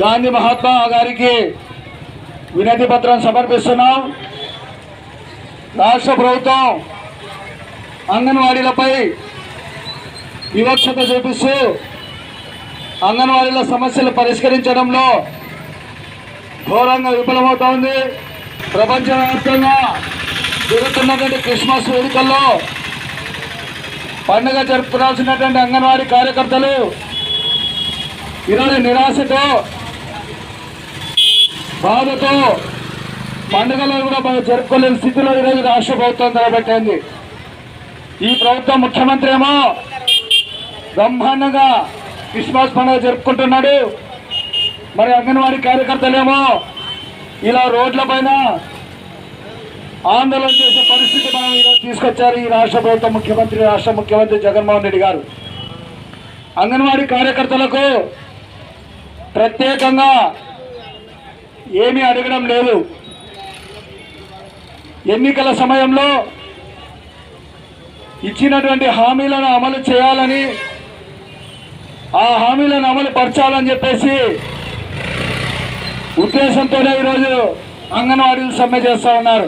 గాంధీ మహాత్మా గారికి వినతి పత్రం సమర్పిస్తున్నాం. రాష్ట్ర ప్రభుత్వం అంగన్వాడీలపై వివక్షత చూపిస్తూ అంగన్వాడీల సమస్యలు పరిష్కరించడంలో ఘోరంగా విఫలమవుతోంది. ప్రపంచవ్యాప్తంగా జరుగుతున్నటువంటి క్రిస్మస్ వేడుకల్లో పండుగ జరుపుకోవాల్సినటువంటి అంగన్వాడీ కార్యకర్తలు ఈరోజు నిరాశతో బాధతో పండుగలు కూడా బాగా జరుపుకోలేని స్థితిలో ఈరోజు రాష్ట్ర ప్రభుత్వం నిలబెట్టింది. ఈ ప్రభుత్వం ముఖ్యమంత్రి ఏమో బ్రహ్మాండంగా క్రిస్మస్ పండుగ జరుపుకుంటున్నాడు. మరి అంగన్వాడీ కార్యకర్తలేమో ఇలా రోడ్ల పైన ఆందోళన చేసే పరిస్థితి మనం ఈరోజు తీసుకొచ్చారు ఈ రాష్ట్ర ప్రభుత్వ ముఖ్యమంత్రి రాష్ట్ర ముఖ్యమంత్రి జగన్మోహన్ రెడ్డి గారు. అంగన్వాడీ కార్యకర్తలకు ప్రత్యేకంగా ఏమీ అడగడం లేదు. ఎన్నికల సమయంలో ఇచ్చినటువంటి హామీలను అమలు చేయాలని ఆ హామీలను అమలు పరచాలని చెప్పేసి ఉద్దేశంతోనే ఈరోజు అంగన్వాడీలు సమ్మె చేస్తూ ఉన్నారు.